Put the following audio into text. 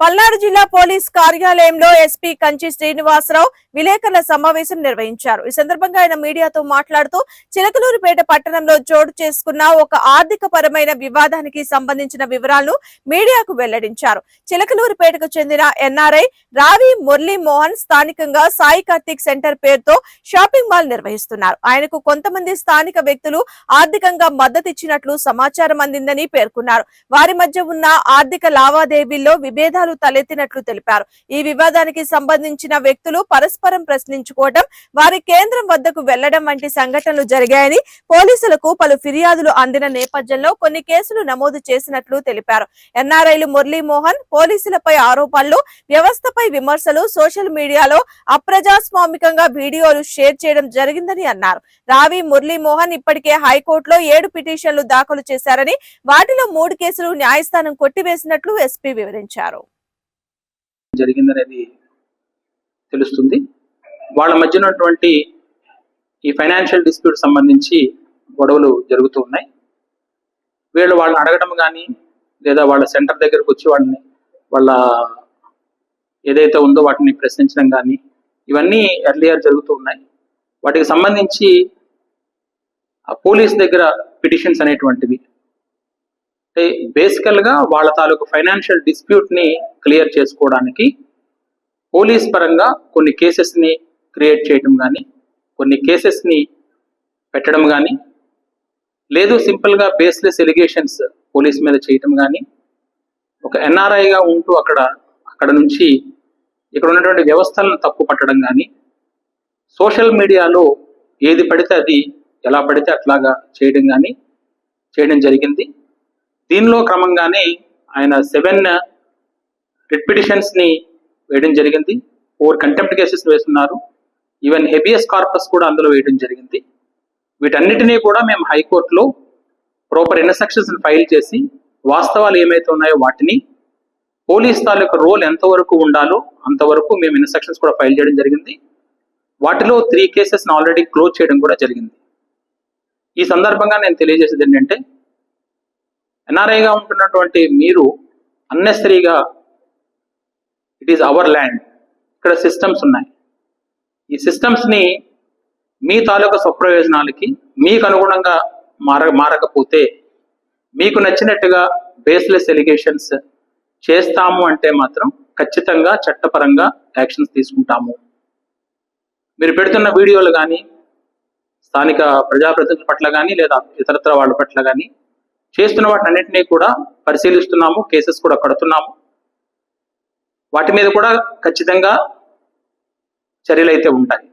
పల్నాడు జిల్లా పోలీస్ కార్యాలయంలో ఎస్పీ కంచి శ్రీనివాసరావు విలేకరుల సమావేశం నిర్వహించారు. ఈ సందర్భంగా ఆయన మీడియాతో మాట్లాడుతూ చిలకలూరుపేట పట్టణంలో చోటు చేసుకున్న ఒక ఆర్థిక పరమైన వివాదానికి సంబంధించిన వివరాలను మీడియాకు వెల్లడించారు. చిలకలూరుపేటకు చెందిన ఎన్ఆర్ఐ రావి మురళీ మోహన్ స్థానికంగా సాయి కార్తిక్ సెంటర్ పేరుతో షాపింగ్ మాల్ నిర్వహిస్తున్నారు. ఆయనకు కొంతమంది స్థానిక వ్యక్తులు ఆర్థికంగా మద్దతిచ్చినట్లు సమాచారం అందిందని పేర్కొన్నారు. వారి మధ్య ఉన్న ఆర్థిక లావాదేవీల్లో విభేదాలు తలెత్తినట్లు తెలిపారు. ఈ వివాదానికి సంబంధించిన వ్యక్తులు పరస్పరం ప్రశ్నించుకోవడం వారి కేంద్రం వద్దకు వెళ్ళడం వంటి సంఘటనలు జరిగాయని పోలీసులకు పలు ఫిర్యాదులు అందిన నేపథ్యంలో కొన్ని కేసులు నమోదు చేసినట్లు తెలిపారు. ఎన్ఆర్ఐలు మురళీమోహన్ పోలీసులపై ఆరోపణలు వ్యవస్థపై విమర్శలు సోషల్ మీడియాలో అప్రజాస్వామికంగా వీడియోలు షేర్ చేయడం జరిగిందని అన్నారు. రావి మురళీమోహన్ ఇప్పటికే హైకోర్టులో ఏడు పిటిషన్లు దాఖలు చేశారని వాటిలో మూడు కేసులు న్యాయస్థానం కొట్టివేసినట్లు ఎస్పీ వివరించారు. జరిగిందనేది తెలుస్తుంది. వాళ్ళ మధ్య ఉన్నటువంటి ఈ ఫైనాన్షియల్ డిస్ప్యూట్ సంబంధించి గొడవలు జరుగుతూ ఉన్నాయి. వీళ్ళు వాళ్ళని అడగడం కానీ లేదా వాళ్ళ సెంటర్ దగ్గరకు వచ్చి వాళ్ళని వాళ్ళ ఏదైతే ఉందో వాటిని ప్రశ్నించడం కానీ ఇవన్నీ ఎర్లియర్ జరుగుతూ ఉన్నాయి. వాటికి సంబంధించి పోలీస్ దగ్గర పిటిషన్స్ అనేటువంటివి అంటే బేసికల్గా వాళ్ళ తాలూకు ఫైనాన్షియల్ డిస్ప్యూట్ని క్లియర్ చేసుకోవడానికి పోలీస్ పరంగా కొన్ని కేసెస్ని క్రియేట్ చేయడం కానీ కొన్ని కేసెస్ని పెట్టడం కానీ లేదు సింపుల్గా బేస్లెస్ ఎలిగేషన్స్ పోలీస్ మీద చేయటం కానీ ఒక ఎన్ఆర్ఐగా ఉంటూ అక్కడ అక్కడ నుంచి ఇక్కడ ఉన్నటువంటి వ్యవస్థలను తప్పు పట్టడం కానీ సోషల్ మీడియాలో ఏది పడితే అది ఎలా పడితే అట్లాగా చేయడం కానీ చేయడం జరిగింది. దీనిలో క్రమంగానే ఆయన సెవెన్ రిట్ని వేయడం జరిగింది. ఫోర్ కంటెంప్ట్ కేసెస్ వేస్తున్నారు. ఈవెన్ హెబియస్ కార్పస్ కూడా అందులో వేయడం జరిగింది. వీటన్నిటినీ కూడా మేము హైకోర్టులో ప్రాపర్ ఇన్స్ట్రక్షన్స్ ఫైల్ చేసి వాస్తవాలు ఏమైతే ఉన్నాయో వాటిని పోలీస్ తాలూకు రోల్ ఎంతవరకు ఉండాలో అంతవరకు మేము ఇన్స్ట్రక్షన్స్ కూడా ఫైల్ చేయడం జరిగింది. వాటిలో త్రీ కేసెస్ ఆల్రెడీ క్లోజ్ చేయడం కూడా జరిగింది. ఈ సందర్భంగా నేను తెలియజేసేది ఏంటంటే ఎన్ఆర్ఐగా ఉంటున్నటువంటి మీరు అన్నెసరీగా ఇట్ ఈస్ అవర్ ల్యాండ్ ఇక్కడ సిస్టమ్స్ ఉన్నాయి. ఈ సిస్టమ్స్ని మీ తాలూకా స్వప్రయోజనాలకి మీకు అనుగుణంగా మార మారకపోతే మీకు నచ్చినట్టుగా బేస్లెస్ ఎలిగేషన్స్ చేస్తాము అంటే మాత్రం ఖచ్చితంగా చట్టపరంగా యాక్షన్స్ తీసుకుంటాము. మీరు పెడుతున్న వీడియోలు కానీ స్థానిక ప్రజాప్రతినిధుల పట్ల కానీ లేదా ఇతరత్ర వాళ్ళ పట్ల కానీ చేస్తున్న వాటినన్నింటినీ కూడా పరిశీలిస్తున్నాము కేసెస్ కూడా కడుతున్నాము. వాటి మీద కూడా ఖచ్చితంగా చర్యలు అయితే ఉంటాయి.